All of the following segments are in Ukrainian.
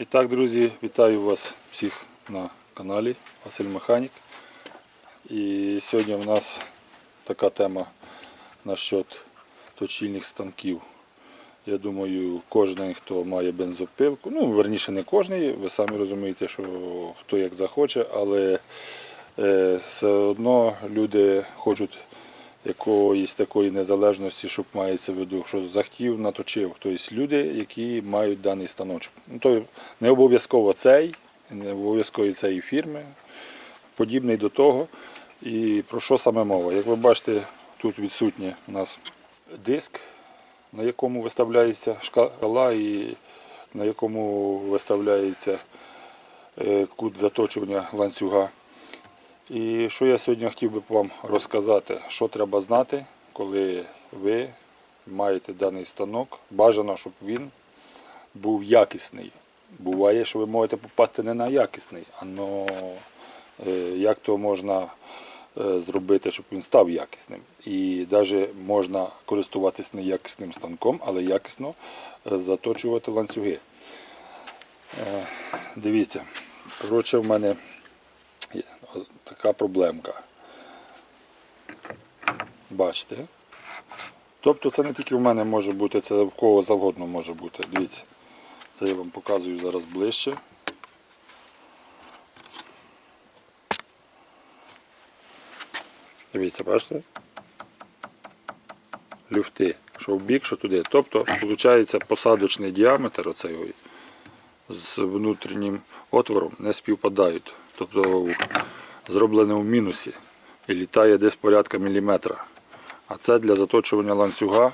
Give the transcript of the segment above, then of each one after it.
І так, друзі, вітаю вас всіх на каналі Василь Механік. І сьогодні в нас така тема насчет точильних станків. Я думаю, кожен, хто має бензопилку, ну верніше не кожен, ви самі розумієте, що хто як захоче, але е, все одно люди хочуть якоїсь такої незалежності, щоб мається в виду, що захотів, наточив. Тобто люди, які мають даний станочок. Ну, то не обов'язково цей, не обов'язково цієї фірми, подібний до того. І про що саме мова? Як ви бачите, тут відсутній у нас диск, на якому виставляється шкала і на якому виставляється е, кут заточування ланцюга. І що я сьогодні хотів би вам розказати, що треба знати, коли ви маєте даний станок. Бажано, щоб він був якісний. Буває, що ви можете попасти не на якісний, а но, е, як то можна е, зробити, щоб він став якісним. І навіть можна користуватись неякісним станком, але якісно е, заточувати ланцюги. Дивіться, коротше, в мене така проблемка. Бачите? Тобто це не тільки в мене може бути, це в кого завгодно може бути. Дивіться. Це я вам показую зараз ближче. Дивіться, бачите? Люфти. Що в бік, що туди. Тобто, виходить, посадочний діаметр оцей з внутрішнім отвором не співпадають. Тобто зроблене в мінусі і літає десь порядка міліметра. А це для заточування ланцюга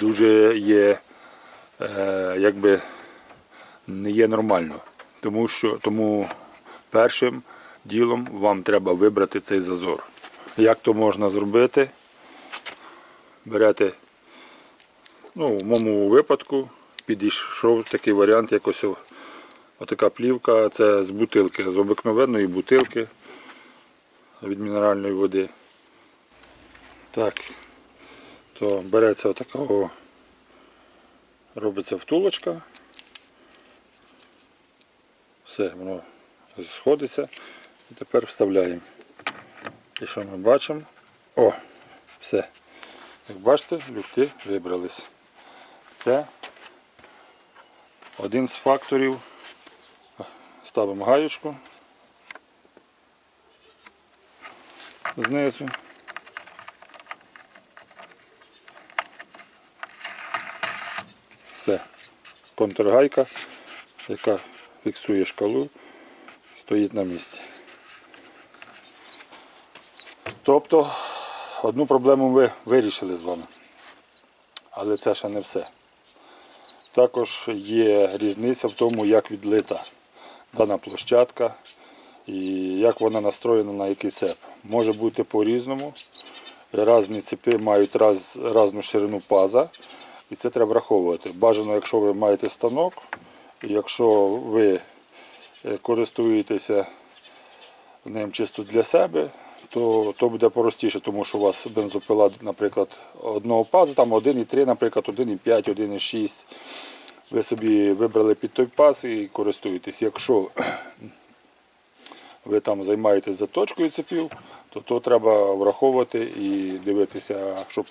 дуже є, е, якби не є нормально. Тому що тому першим ділом вам треба вибрати цей зазор. Як то можна зробити? Берете, ну, в моєму випадку підійшов такий варіант, якось о- отака плівка, це з бутилки, з обикновенної бутилки від мінеральної води. Так, то береться отакого, робиться втулочка. Все, воно сходиться і тепер вставляємо. І що ми бачимо? О, все. Як бачите, люфти вибрались. Це один з факторів. Ставимо гаєчку знизу. Все. Контргайка, яка фіксує шкалу, стоїть на місці. Тобто одну проблему ви вирішили з вами. Але це ще не все. Також є різниця в тому, як відлита дана площадка і як вона настроєна на який цеп. Може бути по-різному. Різні цепи мають раз, різну ширину паза, і це треба враховувати. Бажано, якщо ви маєте станок, якщо ви е, користуєтеся ним чисто для себе, то, то буде простіше, тому що у вас бензопила, наприклад, одного пазу, там 1,3, наприклад, 1,5, 1,6. Ви собі вибрали під той паз і користуєтесь. Якщо ви там займаєтесь заточкою цепів, то то треба враховувати і дивитися, щоб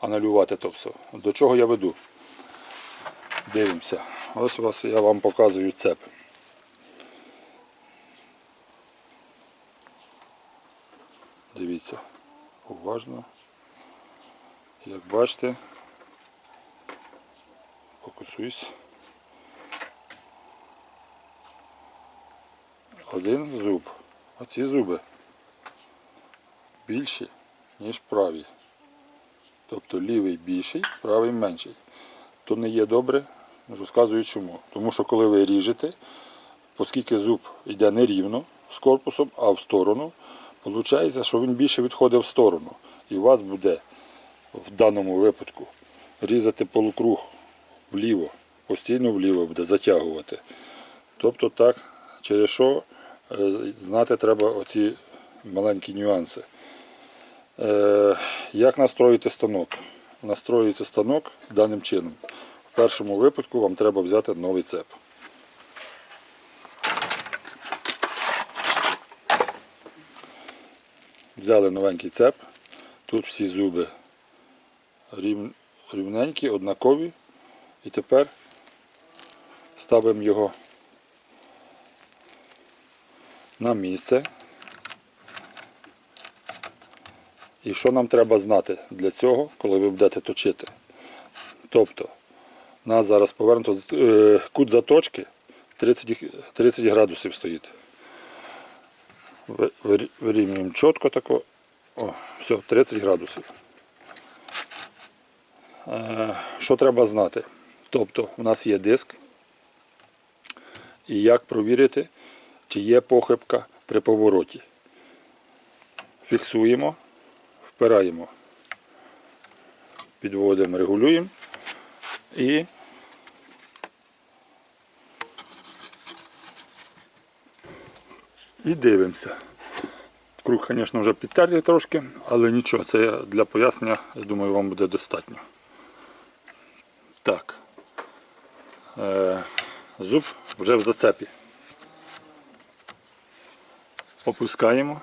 аналювати то все. До чого я веду? Дивимося. Ось вас я вам показую цеп. Дивіться, уважно. Як бачите, фокусуюсь. Один зуб. Оці зуби більші, ніж праві. Тобто лівий більший, правий менший. То не є добре, розказую чому. Тому що коли ви ріжете, оскільки зуб йде не рівно з корпусом, а в сторону, виходить, що він більше відходить в сторону. І у вас буде в даному випадку різати полукруг вліво, постійно вліво буде затягувати. Тобто так, через що Е, знати треба оці маленькі нюанси. Е, як настроїти станок? Настроюється станок даним чином. В першому випадку вам треба взяти новий цеп. Взяли новенький цеп. Тут всі зуби рівненькі, однакові. І тепер ставимо його на місце. І що нам треба знати для цього, коли ви будете точити? Тобто, нас зараз повернуто е, кут заточки 30, 30 градусів стоїть. Ви- Вирівнюємо чітко тако. О, все, 30 градусів. Е, Що треба знати? Тобто, у нас є диск. І як провірити, чи є похибка при повороті. Фіксуємо, впираємо, підводимо, регулюємо і і дивимося. Круг, звісно, вже підтертий трошки, але нічого, це для пояснення, я думаю, вам буде достатньо. Так. Е, зуб вже в зацепі. Опускаємо.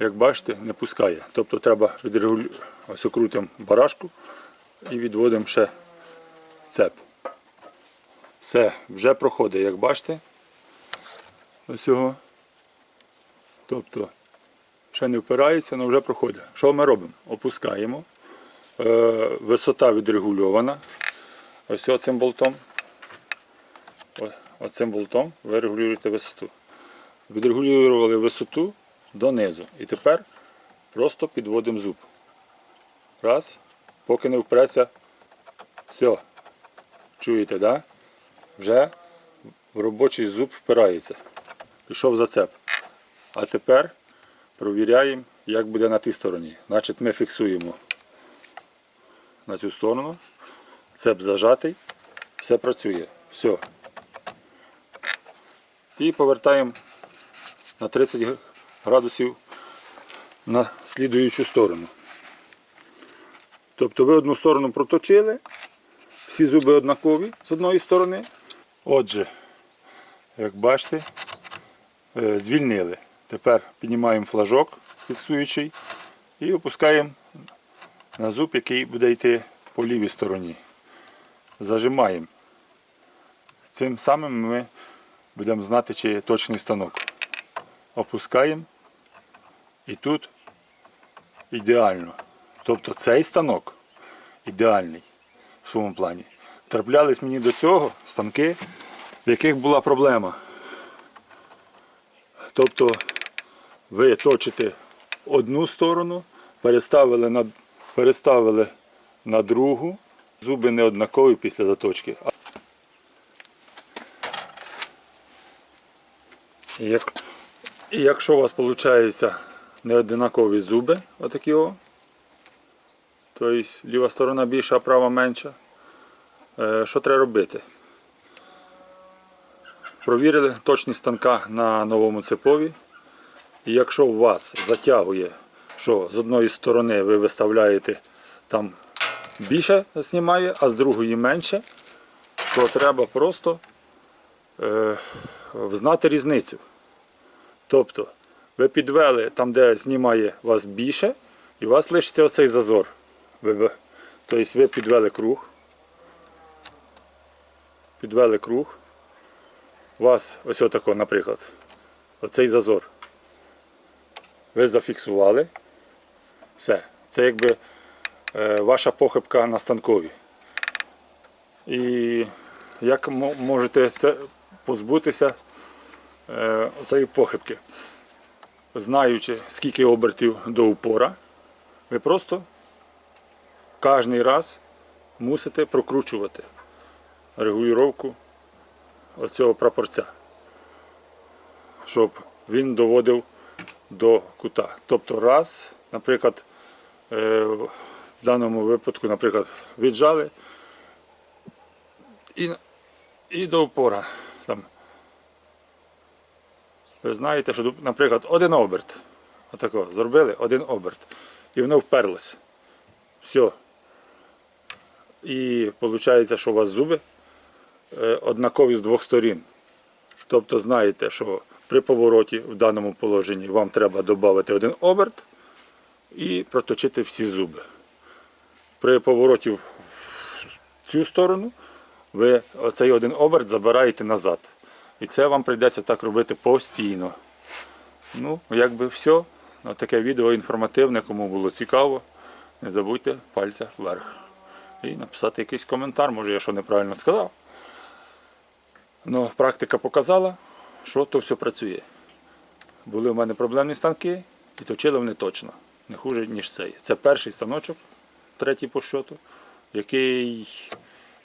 Як бачите, не пускає. Тобто треба відрегулювати. Ось окрутимо барашку і відводимо ще цеп. Все, вже проходить, як бачите. Ось. Тобто ще не впирається, але вже проходить. Що ми робимо? Опускаємо. Е, висота відрегульована. Ось оцим болтом. Оцим болтом ви регулюєте висоту. Відрегулювали висоту донизу. І тепер просто підводимо зуб. Раз. Поки не впреться. Все. Чуєте, да? Вже робочий зуб впирається. Пішов зацеп. А тепер провіряємо, як буде на тій стороні. Значить, ми фіксуємо на цю сторону. Цеп зажатий, все працює. Все. І повертаємо на 30 градусів на слідуючу сторону. Тобто ви одну сторону проточили, всі зуби однакові з одної сторони. Отже, як бачите, е, звільнили. Тепер піднімаємо флажок фіксуючий і опускаємо на зуб, який буде йти по лівій стороні. Зажимаємо. Цим самим ми будемо знати, чи точний станок. Опускаємо. І тут ідеально. Тобто цей станок ідеальний в своєму плані. Траплялись мені до цього станки, в яких була проблема. Тобто ви точите одну сторону, переставили на, переставили на другу, зуби не однакові після заточки. Як, і якщо у вас виходить не однакові зуби, отакі о, тобто ліва сторона більша, а права менша, е, що треба робити? Провірили точність станка на новому цепові. І якщо у вас затягує, що з одної сторони ви виставляєте там більше знімає, а з другої менше, то треба просто е, знати різницю. Тобто ви підвели там, де знімає вас більше, і у вас лишиться оцей зазор. Тобто ви підвели круг. Підвели круг. У вас ось отако, наприклад, оцей зазор. Ви зафіксували. Все. Це якби е, ваша похибка на станкові. І як мо- можете це позбутися цієї похибки? Знаючи, скільки обертів до упора, ви просто кожен раз мусите прокручувати регулювання оцього прапорця, щоб він доводив до кута. Тобто раз, наприклад, е, в даному випадку, наприклад, віджали і, і до упора. Ви знаєте, що, наприклад, один оберт. Отако, зробили один оберт. І воно вперлося. Все. І виходить, що у вас зуби е, однакові з двох сторін. Тобто знаєте, що При повороті в даному положенні вам треба додати один оберт і проточити всі зуби. При повороті в цю сторону ви оцей один оберт забираєте назад. І це вам прийдеться так робити постійно. Ну, якби все. Таке відео інформативне, кому було цікаво. Не забудьте пальця вверх. І написати якийсь коментар, може я що неправильно сказав. Ну, практика показала, що то все працює. Були в мене проблемні станки і точили вони точно. Не хуже, ніж цей. Це перший станочок, третій по щоту, який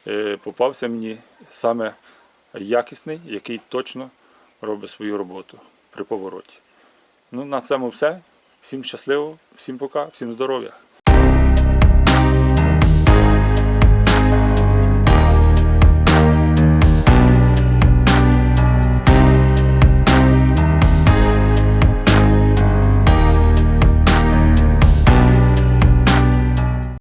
е, попався мені саме якісний, який точно робить свою роботу при повороті. Ну, на цьому все. Всім щасливо, всім пока, всім здоров'я.